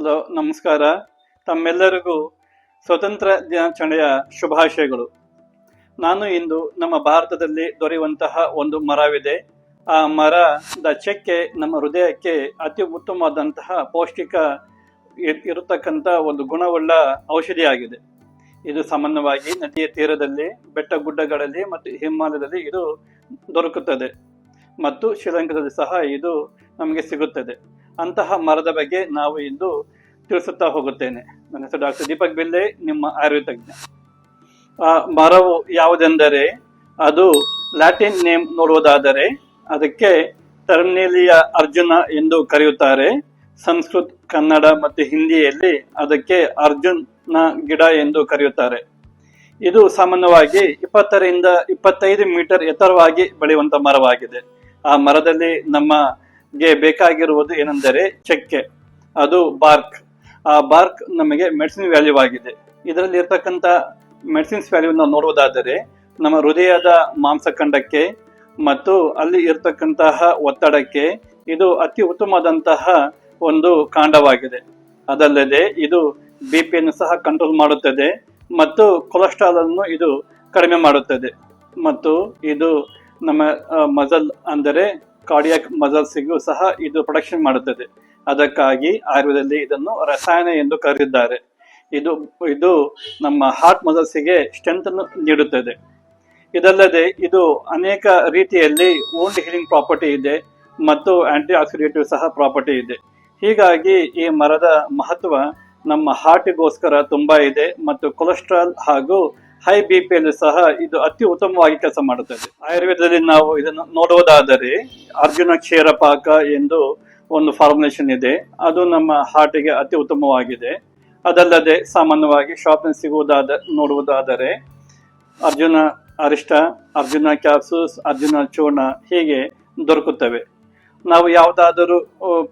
Hello, ನಮಸ್ಕಾರ. ತಮ್ಮೆಲ್ಲರಿಗೂ ಸ್ವತಂತ್ರ ದಿನಾಚರಣೆಯ ಶುಭಾಶಯಗಳು. ನಾನು ಇಂದು ನಮ್ಮ ಭಾರತದಲ್ಲಿ ದೊರೆಯುವಂತಹ ಒಂದು ಮರವಿದೆ. ಆ ಮರದ ಚೆಕ್ಕೆ, ನಮ್ಮ ಹೃದಯಕ್ಕೆ ಅತಿ ಉತ್ತಮವಾದಂತಹ ಪೌಷ್ಟಿಕ ಇರ್- ಇರತಕ್ಕಂಥ ಒಂದು ಗುಣವುಳ್ಳ ಔಷಧಿಯಾಗಿದೆ. ಇದು ಸಾಮಾನ್ಯವಾಗಿ ನದಿಯ ತೀರದಲ್ಲಿ, ಬೆಟ್ಟ ಗುಡ್ಡಗಳಲ್ಲಿ ಮತ್ತು ಹಿಮಾಲಯದಲ್ಲಿ ಇದು ದೊರಕುತ್ತದೆ. ಮತ್ತು ಶ್ರೀಲಂಕಾದಲ್ಲಿ ಸಹ ಇದು ನಮಗೆ ಸಿಗುತ್ತದೆ. ಅಂತಹ ಮರದ ಬಗ್ಗೆ ನಾವು ಇಂದು ತಿಳಿಸುತ್ತಾ ಹೋಗುತ್ತೇನೆ. ನನ್ನ ಹೆಸರು ಡಾಕ್ಟರ್ ದೀಪಕ್ ಬಿಲ್ಲೆ, ನಿಮ್ಮ ಆಯುರ್ವೇದಜ್ಞ ಆ ಮರವು ಯಾವುದೆಂದರೆ, ಅದು ಲ್ಯಾಟಿನ್ ನೇಮ್ ನೋಡುವುದಾದರೆ, ಅದಕ್ಕೆ ಟರ್ಮಿನೇಲಿಯ ಅರ್ಜುನ ಎಂದು ಕರೆಯುತ್ತಾರೆ. ಸಂಸ್ಕೃತ್, ಕನ್ನಡ ಮತ್ತು ಹಿಂದಿಯಲ್ಲಿ ಅದಕ್ಕೆ ಅರ್ಜುನ ಗಿಡ ಎಂದು ಕರೆಯುತ್ತಾರೆ. ಇದು ಸಾಮಾನ್ಯವಾಗಿ ಇಪ್ಪತ್ತರಿಂದ ಇಪ್ಪತ್ತೈದು ಮೀಟರ್ ಎತ್ತರವಾಗಿ ಬೆಳೆಯುವಂತ ಮರವಾಗಿದೆ. ಆ ಮರದಲ್ಲಿ ನಮಗೆ ಬೇಕಾಗಿರುವುದು ಏನೆಂದರೆ ಚಕ್ಕೆ, ಅದು ಬಾರ್ಕ್ ಆ ಬಾರ್ಕ್ ನಮಗೆ ಮೆಡಿಸಿನ್ ವ್ಯಾಲ್ಯೂ ಆಗಿದೆ. ಇದರಲ್ಲಿ ಇರತಕ್ಕಂತ ಮೆಡಿಸಿನ್ಸ್ ವ್ಯಾಲ್ಯೂ ನಾವು ನೋಡುವುದಾದರೆ, ನಮ್ಮ ಹೃದಯದ ಮಾಂಸಖಂಡಕ್ಕೆ ಮತ್ತು ಅಲ್ಲಿ ಇರತಕ್ಕಂತಹ ಒತ್ತಡಕ್ಕೆ ಇದು ಅತಿ ಉತ್ತಮವಾದಂತಹ ಒಂದು ಕಾಂಡವಾಗಿದೆ. ಅದಲ್ಲದೆ ಇದು ಬಿ ಪಿಯನ್ನು ಸಹ ಕಂಟ್ರೋಲ್ ಮಾಡುತ್ತದೆ ಮತ್ತು ಕೊಲೆಸ್ಟ್ರಾಲ್ ಅನ್ನು ಇದು ಕಡಿಮೆ ಮಾಡುತ್ತದೆ. ಮತ್ತು ಇದು ನಮ್ಮ ಮಜಲ್ ಅಂದರೆ ಕಾರ್ಡಿಯಾಕ್ ಮಸಲ್ಸ್ಗೂ ಸಹ ಇದು ಪ್ರೊಡಕ್ಷನ್ ಮಾಡುತ್ತದೆ. ಅದಕ್ಕಾಗಿ ಆಯುರ್ವೇದದಲ್ಲಿ ಇದನ್ನು ರಸಾಯನ ಎಂದು ಕರೆದಿದ್ದಾರೆ. ಇದು ಇದು ನಮ್ಮ ಹಾರ್ಟ್ ಮಸಲ್ಸಿಗೆ ಸ್ಟ್ರೆಂತ್ ನೀಡುತ್ತದೆ. ಇದಲ್ಲದೆ ಇದು ಅನೇಕ ರೀತಿಯಲ್ಲಿ ಓಲ್ಡ್ ಹೀಲಿಂಗ್ ಪ್ರಾಪರ್ಟಿ ಇದೆ ಮತ್ತು ಆಂಟಿ ಆಕ್ಸಿಡೇಟಿವ್ ಸಹ ಪ್ರಾಪರ್ಟಿ ಇದೆ. ಹೀಗಾಗಿ ಈ ಮರದ ಮಹತ್ವ ನಮ್ಮ ಹಾರ್ಟ್ಗೋಸ್ಕರ ತುಂಬಾ ಇದೆ ಮತ್ತು ಕೊಲೆಸ್ಟ್ರಾಲ್ ಹಾಗೂ ಹೈ ಬಿ ಪಿ ಅಲ್ಲಿ ಸಹ ಇದು ಅತಿ ಉತ್ತಮವಾಗಿ ಕೆಲಸ ಮಾಡುತ್ತದೆ ಆಯುರ್ವೇದದಲ್ಲಿ ನಾವು ಇದನ್ನು ನೋಡುವುದಾದರೆ ಅರ್ಜುನ ಕ್ಷೀರಪಾಕ ಎಂದು ಒಂದು ಫಾರ್ಮುಲೇಷನ್ ಇದೆ. ಅದು ನಮ್ಮ ಹಾರ್ಟಿಗೆ ಅತಿ ಉತ್ತಮವಾಗಿದೆ. ಅದಲ್ಲದೆ ಸಾಮಾನ್ಯವಾಗಿ ಶಾಪ್ನಲ್ಲಿ ಸಿಗುವುದಾದ, ನೋಡುವುದಾದರೆ ಅರ್ಜುನ ಅರಿಷ್ಟ, ಅರ್ಜುನ ಕ್ಯಾಪ್ಸೂಸ್ ಅರ್ಜುನ ಚೂರ್ಣ ಹೀಗೆ ದೊರಕುತ್ತವೆ. ನಾವು ಯಾವುದಾದರೂ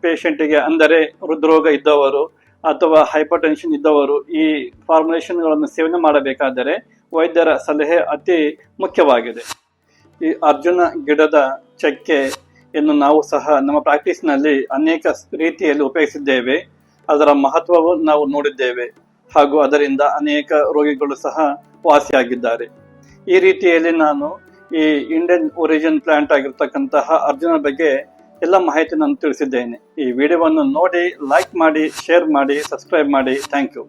ಪೇಷಂಟಿಗೆ ಅಂದರೆ ಹೃದ್ರೋಗ ಇದ್ದವರು ಅಥವಾ ಹೈಪರ್ ಟೆನ್ಷನ್ ಇದ್ದವರು ಈ ಫಾರ್ಮುಲೇಷನ್ಗಳನ್ನು ಸೇವನೆ ಮಾಡಬೇಕಾದರೆ ವೈದ್ಯರ ಸಲಹೆ ಅತಿ ಮುಖ್ಯವಾಗಿದೆ. ಈ ಅರ್ಜುನ ಗಿಡದ ಚಕ್ಕೆ ಎಂದು ನಾವು ಸಹ ನಮ್ಮ ಪ್ರಾಕ್ಟೀಸ್ನಲ್ಲಿ ಅನೇಕ ರೀತಿಯಲ್ಲಿ ಉಪಯೋಗಿಸಿದ್ದೇವೆ. ಅದರ ಮಹತ್ವವು ನಾವು ನೋಡಿದ್ದೇವೆ. ಹಾಗೂ ಅದರಿಂದ ಅನೇಕ ರೋಗಿಗಳು ಸಹ ವಾಸಿಯಾಗಿದ್ದಾರೆ. ಈ ರೀತಿಯಲ್ಲಿ ನಾನು ಈ ಇಂಡಿಯನ್ ಒರಿಜಿನ್ ಪ್ಲಾಂಟ್ ಆಗಿರ್ತಕ್ಕಂತಹ ಅರ್ಜುನ ಬಗ್ಗೆ ಎಲ್ಲ ಮಾಹಿತಿ ನಾನು ತಿಳಿಸಿದ್ದೇನೆ. ಈ ವಿಡಿಯೋವನ್ನು ನೋಡಿ ಲೈಕ್ ಮಾಡಿ ಶೇರ್ ಮಾಡಿ ಸಬ್ಸ್ಕ್ರೈಬ್ ಮಾಡಿ. Thank you